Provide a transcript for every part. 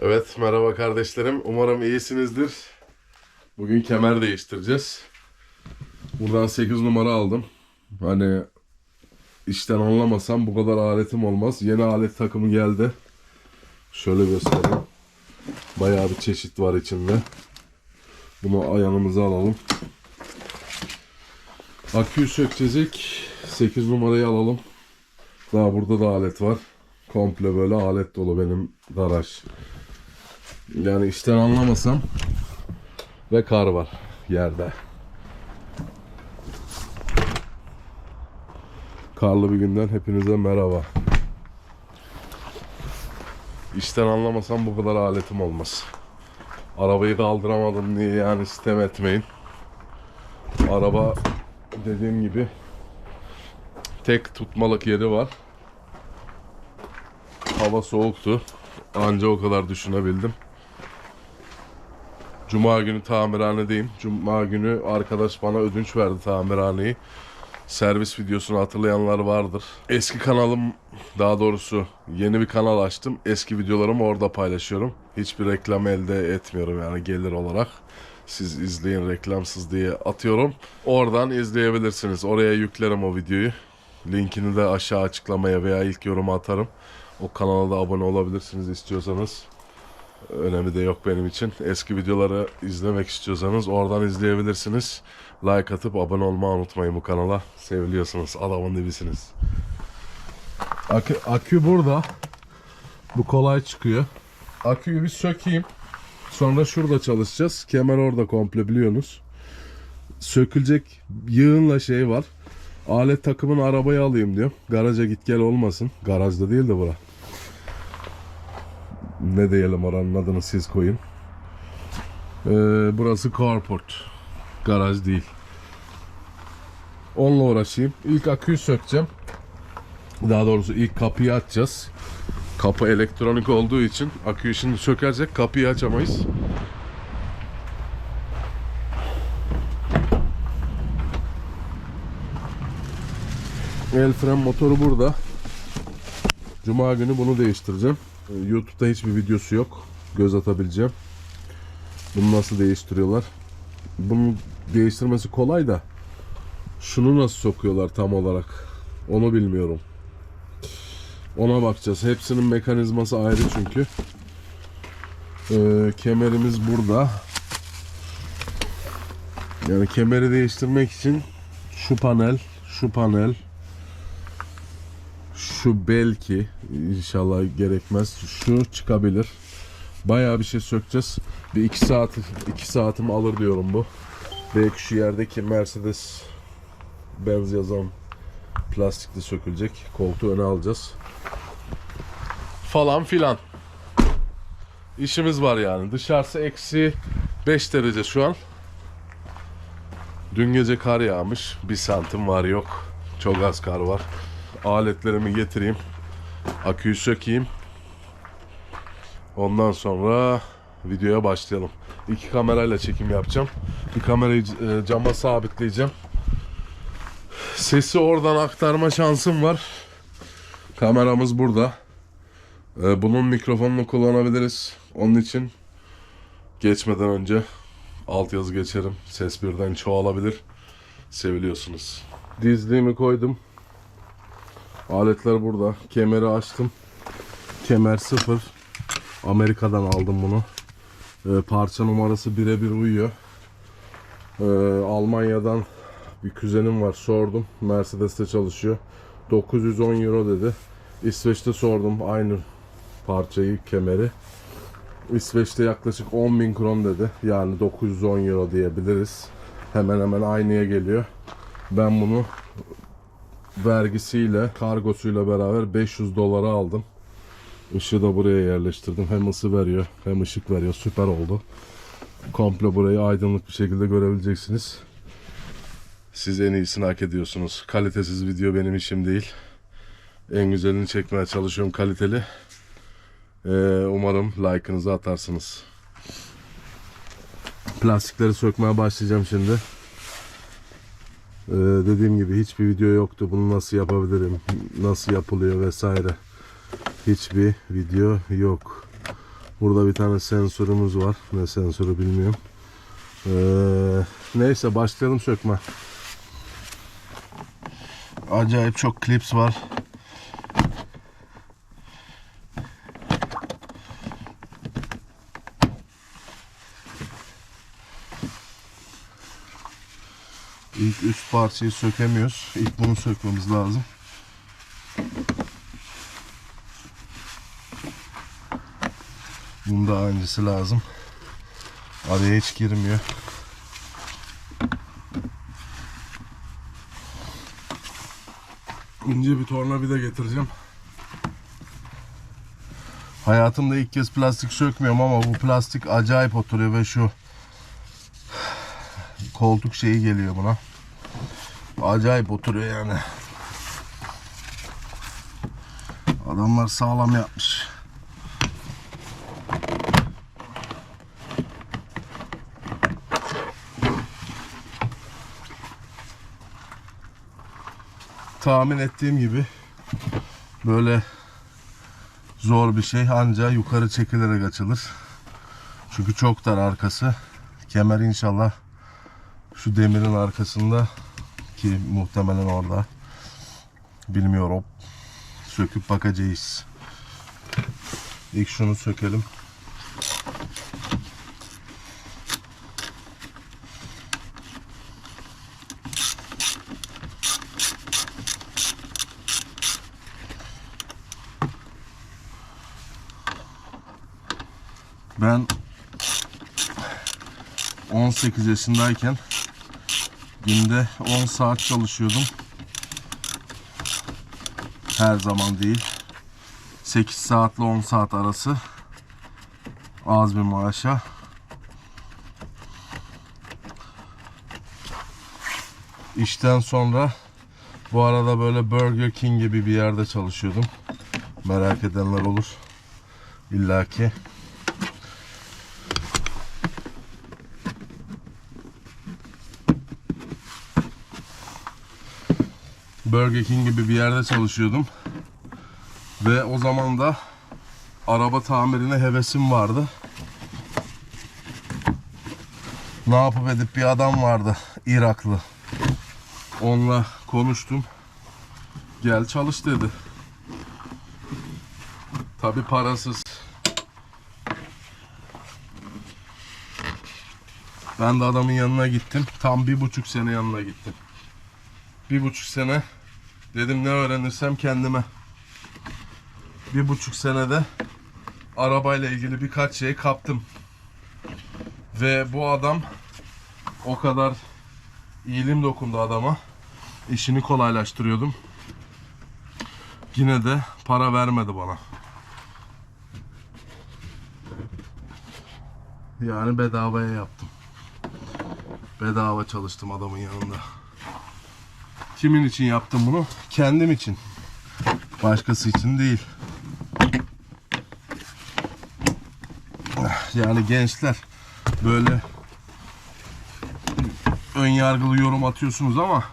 Evet merhaba kardeşlerim. Umarım iyisinizdir. Bugün kemer değiştireceğiz. Buradan 8 numara aldım. Hani işten anlamasam bu kadar aletim olmaz. Yeni alet takımı geldi. Şöyle göstereyim. Bayağı bir çeşit var içinde. Bunu yanımıza alalım. Aküyü sökeceğiz ilk. 8 numarayı alalım. Daha burada da alet var. Komple böyle alet dolu benim garaj. Yani işten anlamasam ve kar var yerde. Karlı bir günden hepinize merhaba. İşten anlamasam bu kadar aletim olmaz. Arabayı kaldıramadım diye yani sistem etmeyin. Araba dediğim gibi tek tutmalık yeri var. Hava soğuktu. Anca o kadar düşünebildim. Cuma günü tamirhanedeyim. Cuma günü arkadaş bana ödünç verdi tamirhaneyi. Servis videosunu hatırlayanlar vardır. Eski kanalım daha doğrusu yeni bir kanal açtım. Eski videolarımı orada paylaşıyorum. Hiçbir reklam elde etmiyorum yani gelir olarak. Siz izleyin reklamsız diye atıyorum. Oradan izleyebilirsiniz. Oraya yüklerim o videoyu. Linkini de aşağı açıklamaya veya ilk yoruma atarım. O kanala da abone olabilirsiniz istiyorsanız. Önemi de yok benim için. Eski videoları izlemek istiyorsanız oradan izleyebilirsiniz. Like atıp abone olmayı unutmayın bu kanala. Seviliyorsunuz. Adamın dibisiniz. Akü, akü burada. Bu kolay çıkıyor. Aküyü bir sökeyim. Sonra şurada çalışacağız. Kemer orada komple biliyorsunuz. Sökülecek yığınla şey var. Alet takımını arabaya alayım diyor. Garaja git gel olmasın. Garajda değil de bura. Ne diyelim oranın adını siz koyun. Ee, burası carport. Garaj değil. Onunla uğraşayım. İlk aküyü sökeceğim. Daha doğrusu ilk kapıyı açacağız. Kapı elektronik olduğu için aküyü şimdi sökersek kapıyı açamayız. El fren motoru burada. Cuma günü bunu değiştireceğim. Ee, YouTube'da hiçbir videosu yok. Göz atabileceğim. Bunu nasıl değiştiriyorlar? Bunun değiştirmesi kolay da şunu nasıl sokuyorlar tam olarak onu bilmiyorum. Ona bakacağız. Hepsinin mekanizması ayrı çünkü. Ee, kemerimiz burada. Yani kemeri değiştirmek için şu panel, şu panel, şu belki inşallah gerekmez. Şu çıkabilir. Bayağı bir şey sökeceğiz. Bir iki saat iki saatimi alır diyorum bu. Belki şu yerdeki Mercedes Benz yazan plastikli sökülecek. Koltuğu öne alacağız. Falan filan. İşimiz var yani. Dışarısı eksi 5 derece şu an. Dün gece kar yağmış. Bir santim var yok. Çok az kar var. Aletlerimi getireyim. Aküyü sökeyim. Ondan sonra videoya başlayalım. İki kamerayla çekim yapacağım. Bir kamerayı e, cama sabitleyeceğim. Sesi oradan aktarma şansım var. Kameramız burada. E, Bunun mikrofonunu kullanabiliriz. Onun için geçmeden önce altyazı geçerim. Ses birden çoğalabilir. Seviliyorsunuz. Dizliğimi koydum. Aletler burada. Kemeri açtım. Kemer sıfır. Amerika'dan aldım bunu. Ee, parça numarası birebir uyuyor. Ee, Almanya'dan bir kuzenim var sordum. Mercedes'te çalışıyor. 910 euro dedi. İsveç'te sordum aynı parçayı, kemeri. İsveç'te yaklaşık 10.000 kron dedi. Yani 910 euro diyebiliriz. Hemen hemen aynıya geliyor. Ben bunu vergisiyle, kargosuyla beraber 500 dolara aldım. Işığı da buraya yerleştirdim. Hem ısı veriyor hem ışık veriyor. Süper oldu. Komple burayı aydınlık bir şekilde görebileceksiniz. Siz en iyisini hak ediyorsunuz. Kalitesiz video benim işim değil. En güzelini çekmeye çalışıyorum kaliteli. Ee, umarım like'ınızı atarsınız. Plastikleri sökmeye başlayacağım şimdi. Ee, dediğim gibi hiçbir video yoktu. Bunu nasıl yapabilirim, nasıl yapılıyor vesaire. Hiçbir video yok. Burada bir tane sensörümüz var. Ne sensörü bilmiyorum. Ee, neyse başlayalım sökme. Acayip çok klips var. Üst parçayı sökemiyoruz. İlk bunu sökmemiz lazım. Bunda aynısı lazım. Araya hiç girmiyor. İnce bir tornavida getireceğim. Hayatımda ilk kez plastik sökmüyorum ama bu plastik acayip oturuyor ve şu koltuk şeyi geliyor buna. Acayip oturuyor yani. Adamlar sağlam yapmış. Tahmin ettiğim gibi böyle zor bir şey ancak yukarı çekilerek açılır. Çünkü çok dar arkası. Kemer inşallah şu demirin arkasında ki muhtemelen orada. Bilmiyorum. Söküp bakacağız. İlk şunu sökelim. Ben 18 yaşındayken günde 10 saat çalışıyordum. Her zaman değil. 8 saatle 10 saat arası az bir maaşa. İşten sonra bu arada böyle Burger King gibi bir yerde çalışıyordum. Merak edenler olur. İlla ki. Burger King gibi bir yerde çalışıyordum. Ve o zaman da araba tamirine hevesim vardı. Ne yapıp edip bir adam vardı Iraklı. Onunla konuştum. Gel çalış dedi. Tabi parasız. Ben de adamın yanına gittim. Tam bir buçuk sene yanına gittim. Bir buçuk sene dedim ne öğrenirsem kendime. Bir buçuk senede arabayla ilgili birkaç şey kaptım. Ve bu adam o kadar iyilim dokundu adama. İşini kolaylaştırıyordum. Yine de para vermedi bana. Yani bedavaya yaptım. Bedava çalıştım adamın yanında. Kimin için yaptım bunu? Kendim için. Başkası için değil. Yani gençler böyle ön yargılı yorum atıyorsunuz ama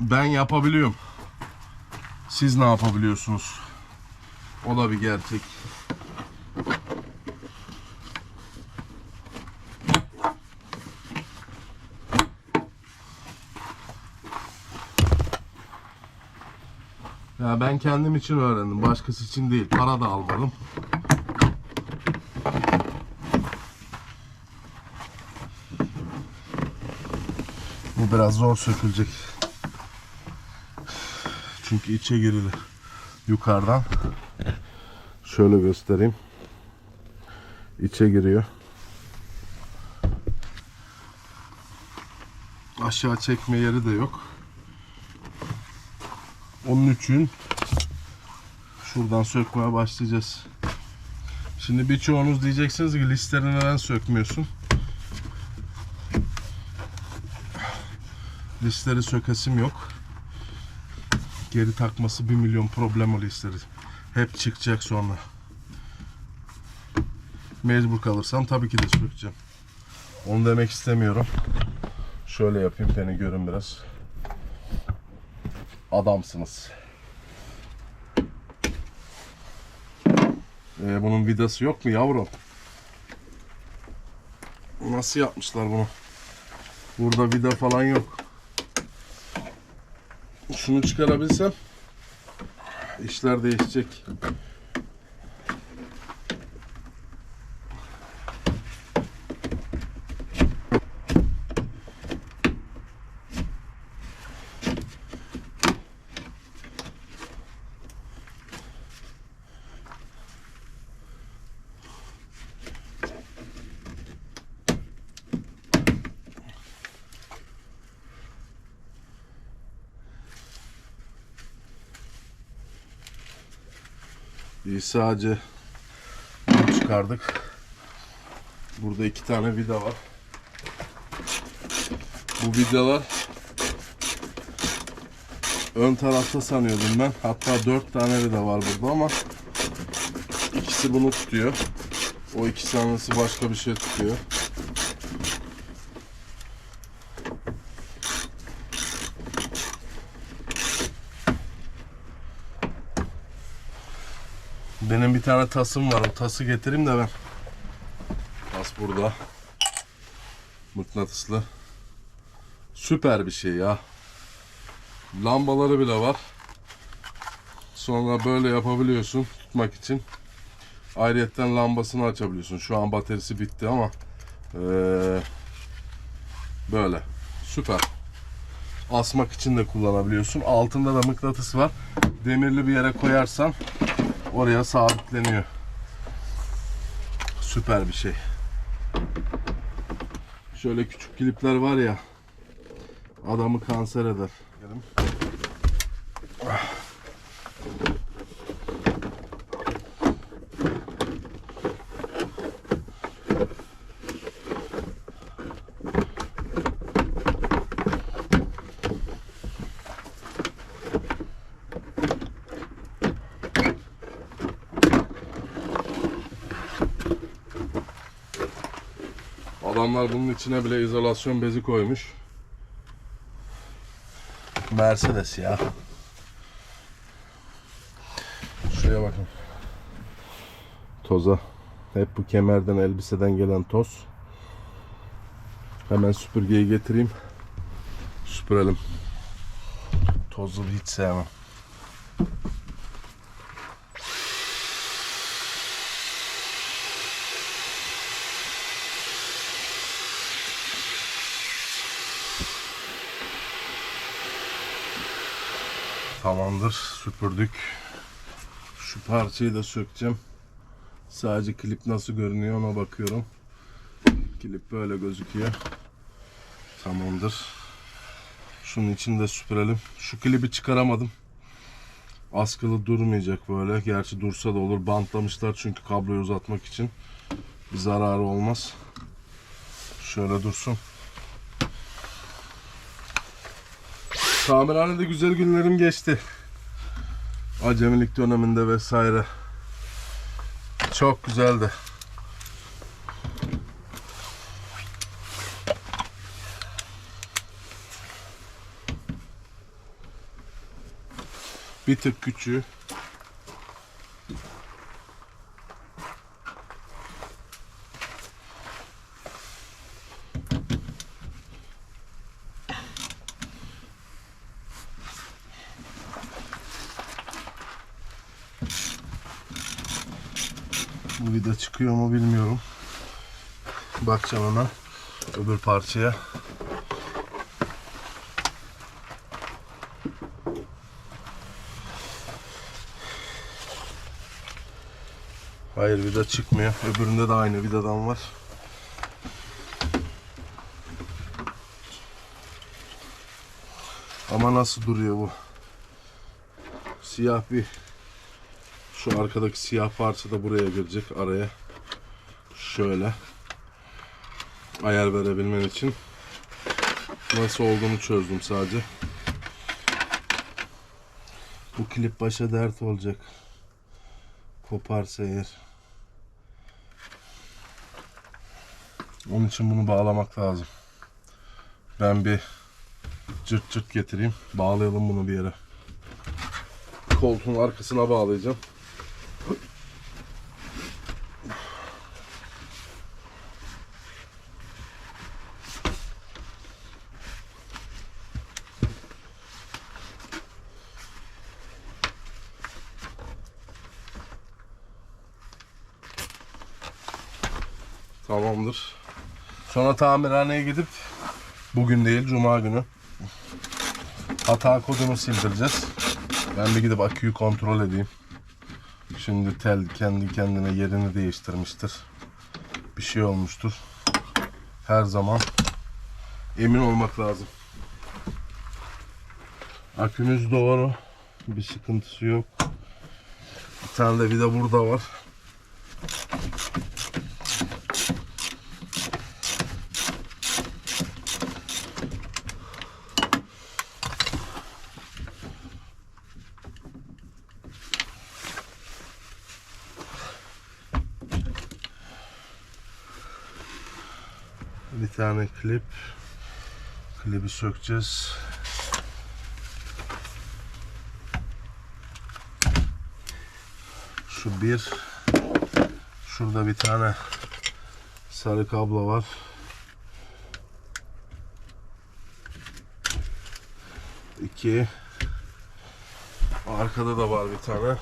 ben yapabiliyorum. Siz ne yapabiliyorsunuz? O da bir gerçek. Ben kendim için öğrendim. Başkası için değil. Para da almadım. Bu biraz zor sökülecek. Çünkü içe girilir. Yukarıdan. Şöyle göstereyim. İçe giriyor. Aşağı çekme yeri de yok. Onun için şuradan sökmeye başlayacağız. Şimdi birçoğunuz diyeceksiniz ki listeleri neden sökmüyorsun? Listeleri sökesim yok. Geri takması bir milyon problem o listeleri. Hep çıkacak sonra. Mecbur kalırsam tabii ki de sökeceğim. Onu demek istemiyorum. Şöyle yapayım beni görün biraz adamsınız. Ee, bunun vidası yok mu yavrum? Nasıl yapmışlar bunu? Burada vida falan yok. Şunu çıkarabilsem işler değişecek. Hacı bunu çıkardık. Burada iki tane vida var. Bu vidalar ön tarafta sanıyordum ben. Hatta dört tane vida var burada ama ikisi bunu tutuyor. O iki tanesi başka bir şey tutuyor. Bir tane tasım var. O tası getireyim de ben. Tas burada. Mıknatıslı. Süper bir şey ya. Lambaları bile var. Sonra böyle yapabiliyorsun tutmak için. Ayrıyetten lambasını açabiliyorsun. Şu an bataryası bitti ama eee, böyle. Süper. Asmak için de kullanabiliyorsun. Altında da mıknatıs var. Demirli bir yere koyarsan oraya sabitleniyor. Süper bir şey. Şöyle küçük klipler var ya adamı kanser eder. Gelin. Adamlar bunun içine bile izolasyon bezi koymuş. Mercedes ya. Şuraya bakın. Toza. Hep bu kemerden, elbiseden gelen toz. Hemen süpürgeyi getireyim. Süpürelim. Tozu hiç sevmem. Tamamdır. Süpürdük. Şu parçayı da sökeceğim. Sadece klip nasıl görünüyor ona bakıyorum. Klip böyle gözüküyor. Tamamdır. Şunun içini de süpürelim. Şu klibi çıkaramadım. Askılı durmayacak böyle. Gerçi dursa da olur. Bantlamışlar çünkü kabloyu uzatmak için. Bir zararı olmaz. Şöyle dursun. Tamirhanede güzel günlerim geçti. Acemilik döneminde vesaire. Çok güzeldi. Bir tık küçüğü. Bu vida çıkıyor mu bilmiyorum. Bakacağım hemen öbür parçaya. Hayır vida çıkmıyor. Öbüründe de aynı vidadan var. Ama nasıl duruyor bu? Siyah bir şu arkadaki siyah parça da buraya girecek araya. Şöyle. Ayar verebilmen için. Nasıl olduğunu çözdüm sadece. Bu klip başa dert olacak. Koparsa eğer. Onun için bunu bağlamak lazım. Ben bir cırt cırt getireyim. Bağlayalım bunu bir yere. Koltuğun arkasına bağlayacağım. Tamamdır. Sonra tamirhaneye gidip bugün değil cuma günü hata kodunu sildireceğiz. Ben bir gidip aküyü kontrol edeyim. Şimdi tel kendi kendine yerini değiştirmiştir. Bir şey olmuştur. Her zaman emin olmak lazım. Akünüz doğru. Bir sıkıntısı yok. Bir tane de vida burada var. Bir tane klip. Klibi sökeceğiz. Şu bir. Şurada bir tane sarı kablo var. İki. Arkada da var bir tane.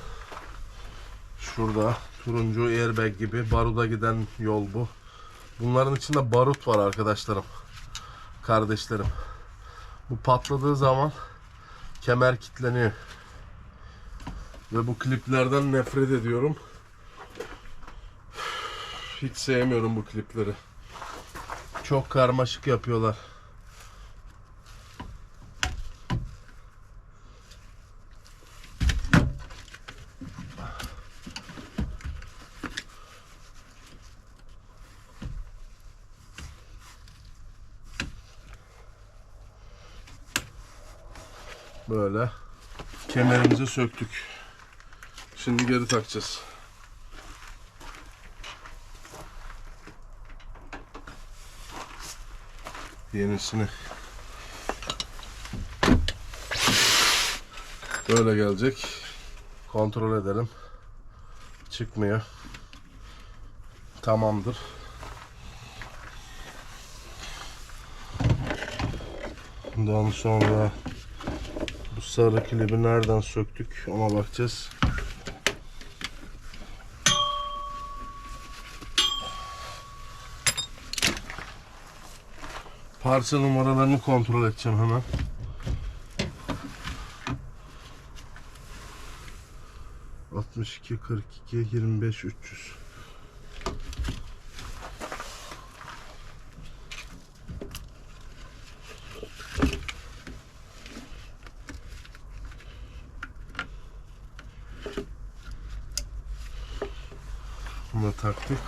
Şurada turuncu airbag gibi baruda giden yol bu. Bunların içinde barut var arkadaşlarım. Kardeşlerim. Bu patladığı zaman kemer kilitleniyor. Ve bu kliplerden nefret ediyorum. Hiç sevmiyorum bu klipleri. Çok karmaşık yapıyorlar. Böyle kemerimizi söktük. Şimdi geri takacağız. Yenisini. Böyle gelecek. Kontrol edelim. Çıkmıyor. Tamamdır. Ondan sonra sarı klibi nereden söktük ona bakacağız. Parça numaralarını kontrol edeceğim hemen. Altmış iki, kırk iki, yirmi beş, üç yüz. Bunu da taktık.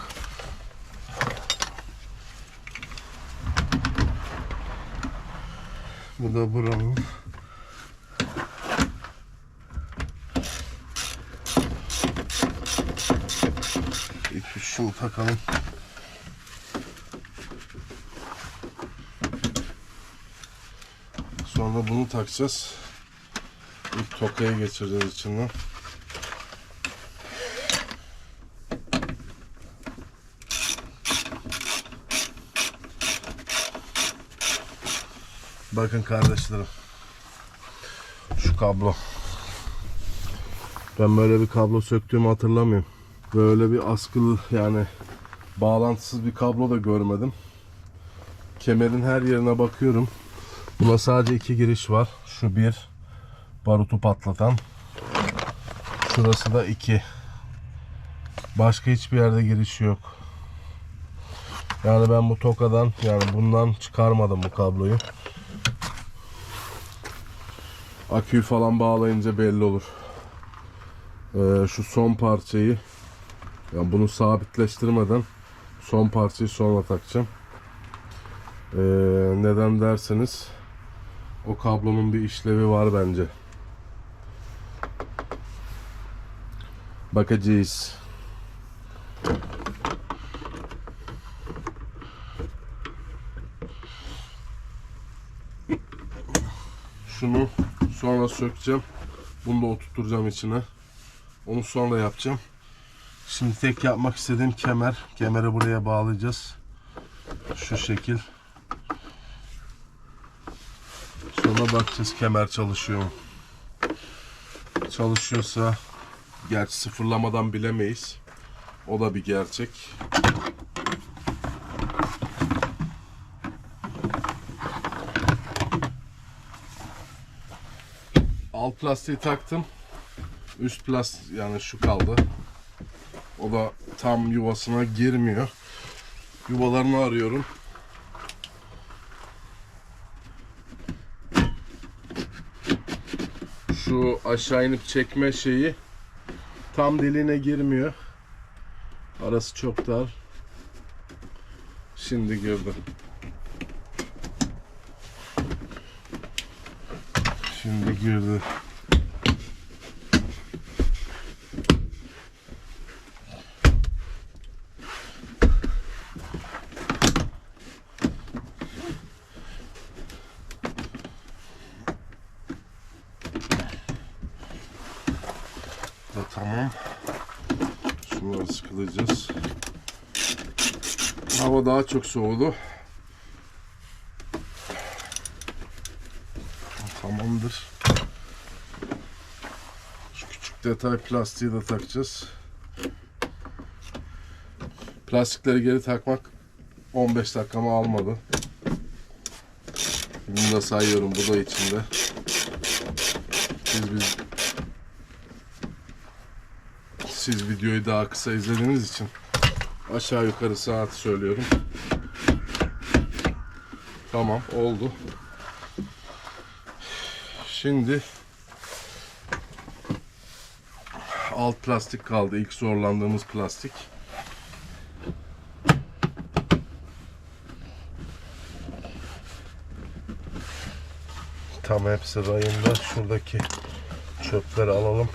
Bu da buranın. İlk şunu takalım. Sonra bunu takacağız. İlk tokaya geçireceğiz içinden. Bakın kardeşlerim. Şu kablo. Ben böyle bir kablo söktüğümü hatırlamıyorum. Böyle bir askılı yani bağlantısız bir kablo da görmedim. Kemerin her yerine bakıyorum. Buna sadece iki giriş var. Şu bir barutu patlatan. Şurası da iki. Başka hiçbir yerde giriş yok. Yani ben bu tokadan yani bundan çıkarmadım bu kabloyu. Aküyü falan bağlayınca belli olur. Ee, şu son parçayı yani bunu sabitleştirmeden son parçayı sonra takacağım. Ee, neden derseniz o kablonun bir işlevi var bence. Bakacağız. Şunu sonra sökeceğim. Bunu da oturtacağım içine. Onu sonra yapacağım. Şimdi tek yapmak istediğim kemer. Kemeri buraya bağlayacağız. Şu şekil. Sonra bakacağız kemer çalışıyor mu. Çalışıyorsa gerçi sıfırlamadan bilemeyiz. O da bir gerçek. Plastiği taktım. Üst plastik yani şu kaldı. O da tam yuvasına girmiyor. Yuvalarını arıyorum. Şu aşağı inip çekme şeyi tam deliğine girmiyor. Arası çok dar. Şimdi girdi. Şimdi girdi. Da tamam. Şunları sıkılayacağız. Hava daha çok soğudu. Tamamdır. Şu küçük detay plastiği de takacağız. Plastikleri geri takmak 15 dakikamı almadı. Bunu da sayıyorum bu da içinde. Biz biz siz videoyu daha kısa izlediğiniz için aşağı yukarı saat söylüyorum. Tamam oldu. Şimdi alt plastik kaldı. İlk zorlandığımız plastik. Tam hepsi rayında. Şuradaki çöpleri alalım.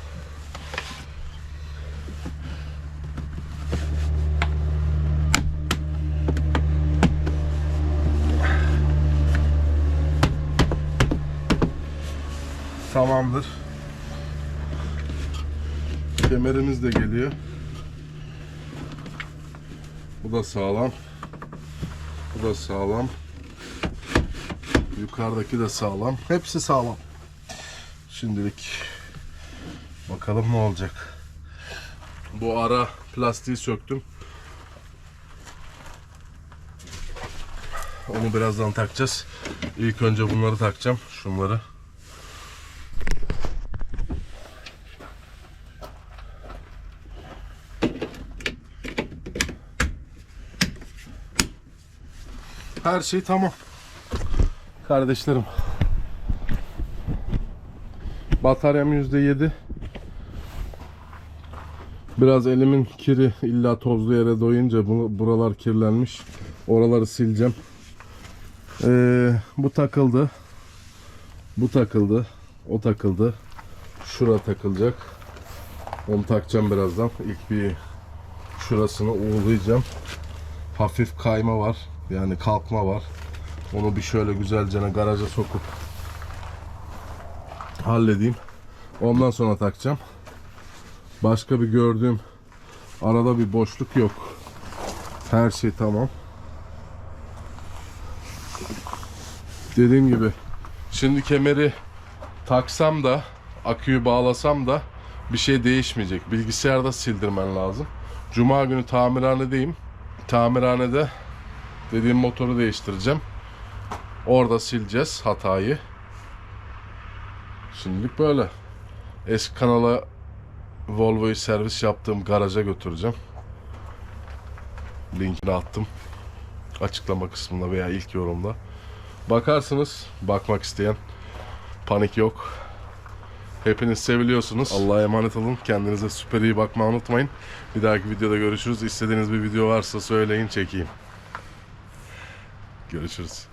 Tamamdır. Kemerimiz de geliyor. Bu da sağlam. Bu da sağlam. Yukarıdaki de sağlam. Hepsi sağlam. Şimdilik bakalım ne olacak. Bu ara plastiği söktüm. Onu birazdan takacağız. İlk önce bunları takacağım. Şunları. Her şey tamam. Kardeşlerim. Bataryam %7. Biraz elimin kiri illa tozlu yere doyunca bu, buralar kirlenmiş. Oraları sileceğim. Ee, bu takıldı. Bu takıldı. O takıldı. Şura takılacak. Onu takacağım birazdan. İlk bir şurasını uğulayacağım. Hafif kayma var. Yani kalkma var. Onu bir şöyle güzelce garaja sokup halledeyim. Ondan sonra takacağım. Başka bir gördüğüm arada bir boşluk yok. Her şey tamam. Dediğim gibi şimdi kemeri taksam da aküyü bağlasam da bir şey değişmeyecek. Bilgisayarda sildirmen lazım. Cuma günü tamirhanedeyim. Tamirhanede dediğim motoru değiştireceğim. Orada sileceğiz hatayı. Şimdilik böyle. Eski kanala Volvo'yu servis yaptığım garaja götüreceğim. Linkini attım. Açıklama kısmında veya ilk yorumda. Bakarsınız. Bakmak isteyen. Panik yok. Hepiniz seviliyorsunuz. Allah'a emanet olun. Kendinize süper iyi bakmayı unutmayın. Bir dahaki videoda görüşürüz. İstediğiniz bir video varsa söyleyin çekeyim. Görüşürüz.